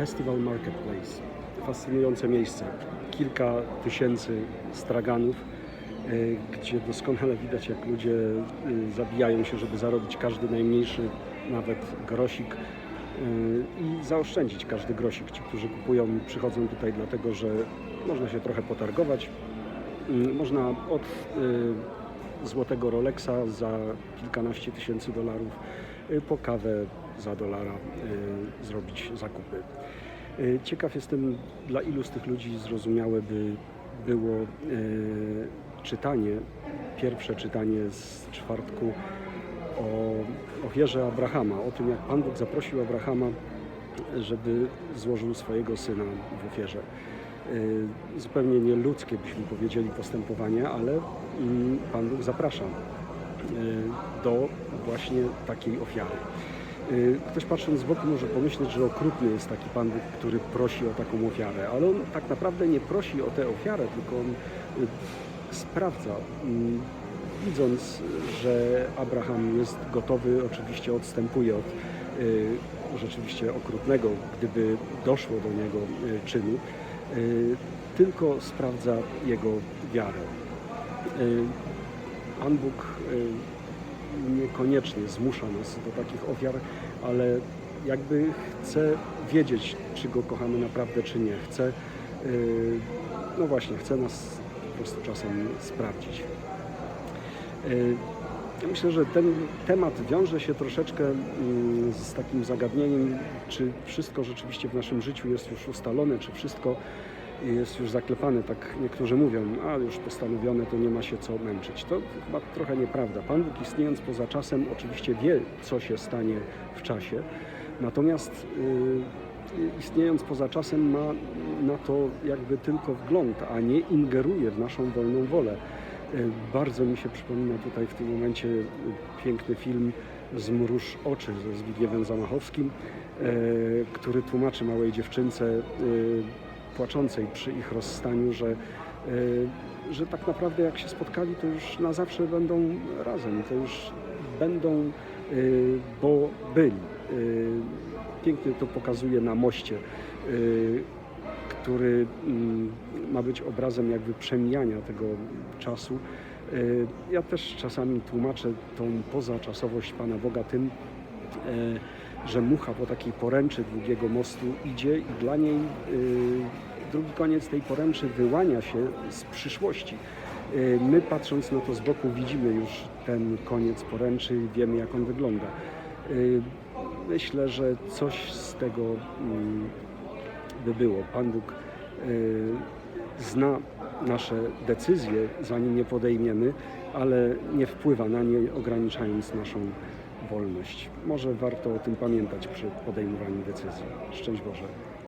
Festival Marketplace. Fascynujące miejsce. Kilka tysięcy straganów, y, gdzie doskonale widać, jak ludzie y, zabijają się, żeby zarobić każdy najmniejszy, nawet grosik y, i zaoszczędzić każdy grosik. Ci, którzy kupują, przychodzą tutaj dlatego, że można się trochę potargować. Y, Można od złotego Rolexa za kilkanaście tysięcy dolarów po kawę za dolara y, zrobić zakupy. Y, Ciekaw jestem, dla ilu z tych ludzi zrozumiałe by było y, czytanie, pierwsze czytanie z czwartku o ofierze Abrahama, o tym jak Pan Bóg zaprosił Abrahama, żeby złożył swojego syna w ofierze. Zupełnie nieludzkie byśmy powiedzieli postępowanie, ale mm, Pan Bóg zaprasza do właśnie takiej ofiary. Y, Ktoś patrząc z boku może pomyśleć, że okrutny jest taki Pan Bóg, który prosi o taką ofiarę, ale on tak naprawdę nie prosi o tę ofiarę, tylko on y, sprawdza, mm, widząc, że Abraham jest gotowy, oczywiście odstępuje od y, rzeczywiście okrutnego, gdyby doszło do niego czynu, tylko sprawdza jego wiarę. Pan Bóg niekoniecznie zmusza nas do takich ofiar, ale jakby chce wiedzieć, czy go kochamy naprawdę, czy nie. Chce, y, no właśnie, chce nas po prostu czasem sprawdzić. Y, myślę, że ten temat wiąże się troszeczkę mm, z takim zagadnieniem, czy wszystko rzeczywiście w naszym życiu jest już ustalone, czy wszystko jest już zaklepane, tak niektórzy mówią, a już postanowione, to nie ma się co męczyć. To chyba trochę nieprawda. Pan Bóg istniejąc poza czasem oczywiście wie, co się stanie w czasie, natomiast y, istniejąc poza czasem ma na to jakby tylko wgląd, a nie ingeruje w naszą wolną wolę. Y, Bardzo mi się przypomina tutaj w tym momencie y, piękny film Zmruż oczy ze Zbigniewem Zamachowskim, y, który tłumaczy małej dziewczynce płaczącej przy ich rozstaniu, że, y, że tak naprawdę jak się spotkali, to już na zawsze będą razem, to już będą, y, bo byli. Y, Pięknie to pokazuje na moście, który mm, ma być obrazem jakby przemijania tego czasu. Ja też czasami tłumaczę tą pozaczasowość Pana Boga tym, e, że mucha po takiej poręczy długiego mostu idzie i dla niej y, drugi koniec tej poręczy wyłania się z przyszłości. Y, My patrząc na to z boku widzimy już ten koniec poręczy i wiemy jak on wygląda. Y, Myślę, że coś z tego mm, by było. Pan Bóg y, zna nasze decyzje, zanim je podejmiemy, ale nie wpływa na nie, ograniczając naszą wolność. Może warto o tym pamiętać przy podejmowaniu decyzji. Szczęść Boże.